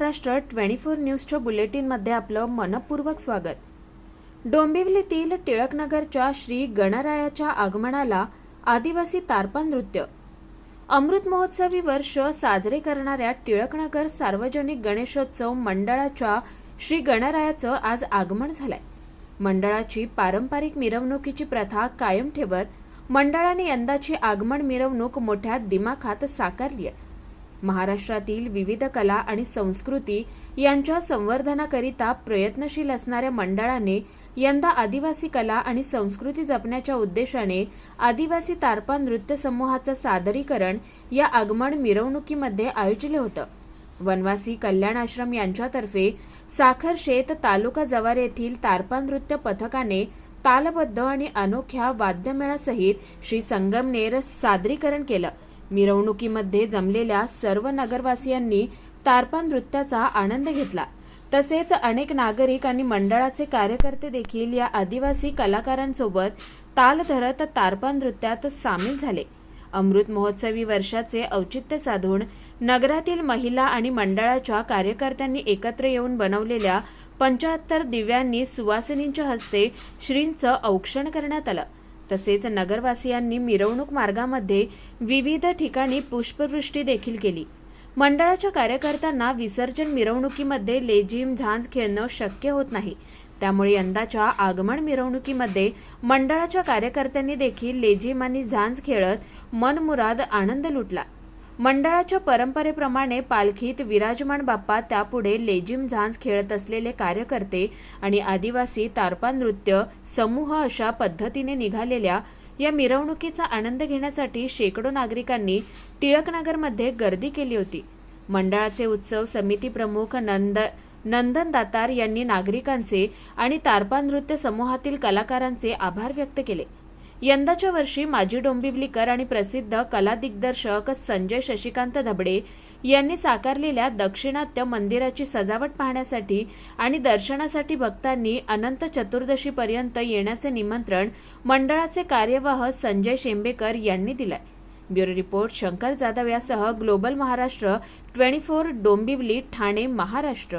Maharashtra twenty four न्यूजच्या बुलेटिनमध्ये आपलं मनपूर्वक स्वागत. डोंबिवलीतील टिळकनगरच्या श्री गणरायाच्या आगमनाला आदिवासी तारपा नृत्य. अमृत महोत्सवी वर्ष साजरे करणाऱ्या टिळकनगर सार्वजनिक गणेशोत्सव मंडळाच्या श्री गणरायाचं आज आगमन झालंय. मंडळाची पारंपरिक मिरवणुकीची प्रथा कायम ठेवत मंडळाने यंदाची आगमन मिरवणूक मोठ्या दिमाखात साकारली आहे महाराष्ट्रातील विविध कला आणि संस्कृती यांच्या संवर्धनाकरिता प्रयत्नशील असणाऱ्या मंडळाने यंदा आदिवासी कला आणि संस्कृती जपण्याच्या उद्देशाने आदिवासी तारपा नृत्य समूहाचं सादरीकरण या आगमन मिरवणुकीमध्ये आयोजले होतं. वनवासी कल्याण आश्रम यांच्यातर्फे साखर शेत तालुका जवार येथील तारपा नृत्य पथकाने तालबद्ध आणि अनोख्या वाद्यमेळासहित श्री संगमनेर सादरीकरण केलं. मिरवणुकीमध्ये जमलेल्या सर्व नगरवासियांनी तारपा नृत्याचा आनंद घेतला. तसेच अनेक नागरिक आणि मंडळाचे कार्यकर्ते देखील या आदिवासी कलाकारांसोबत ताल धरत तारपा नृत्यात सामील झाले. अमृत महोत्सवी वर्षाचे औचित्य साधून नगरातील महिला आणि मंडळाच्या कार्यकर्त्यांनी एकत्र येऊन बनवलेल्या पंचाहत्तर दिव्यांनी सुवासिनींच्या हस्ते श्रींचं औक्षण करण्यात आलं. तसेच नगरवासियांनी मिरवणूक मार्गामध्ये विविध ठिकाणी पुष्पवृष्टी देखील केली. मंडळाच्या कार्यकर्त्यांना विसर्जन मिरवणुकीमध्ये लेझिम झांज खेळणं शक्य होत नाही. त्यामुळे यंदाच्या आगमन मिरवणुकीमध्ये मंडळाच्या कार्यकर्त्यांनी देखील लेझिम आणि झांज खेळत मनमुराद आनंद लुटला. मंडळाच्या परंपरेप्रमाणे पालखीत विराजमान बाप्पा त्यापुढे लेझिम झांज खेळत असलेले कार्यकर्ते आणि आदिवासी तारपा नृत्य समूह अशा पद्धतीने निघालेल्या या मिरवणुकीचा आनंद घेण्यासाठी शेकडो नागरिकांनी टिळकनगरमध्ये गर्दी केली होती. मंडळाचे उत्सव समिती प्रमुख नंद नंदन दातार यांनी नागरिकांचे आणि तारपा नृत्य समूहातील कलाकारांचे आभार व्यक्त केले. यंदाच्या वर्षी माजी डोंबिवलीकर आणि प्रसिद्ध कला दिग्दर्शक संजय शशिकांत धबडे यांनी साकारलेल्या दक्षिणात्य मंदिराची सजावट पाहण्यासाठी आणि दर्शनासाठी भक्तांनी अनंत चतुर्दशीपर्यंत येण्याचे निमंत्रण मंडळाचे कार्यवाह संजय शेंबेकर यांनी दिलंय. ब्युरो रिपोर्ट शंकर जाधव यासह global Maharashtra twenty four Dombivli Thane Maharashtra.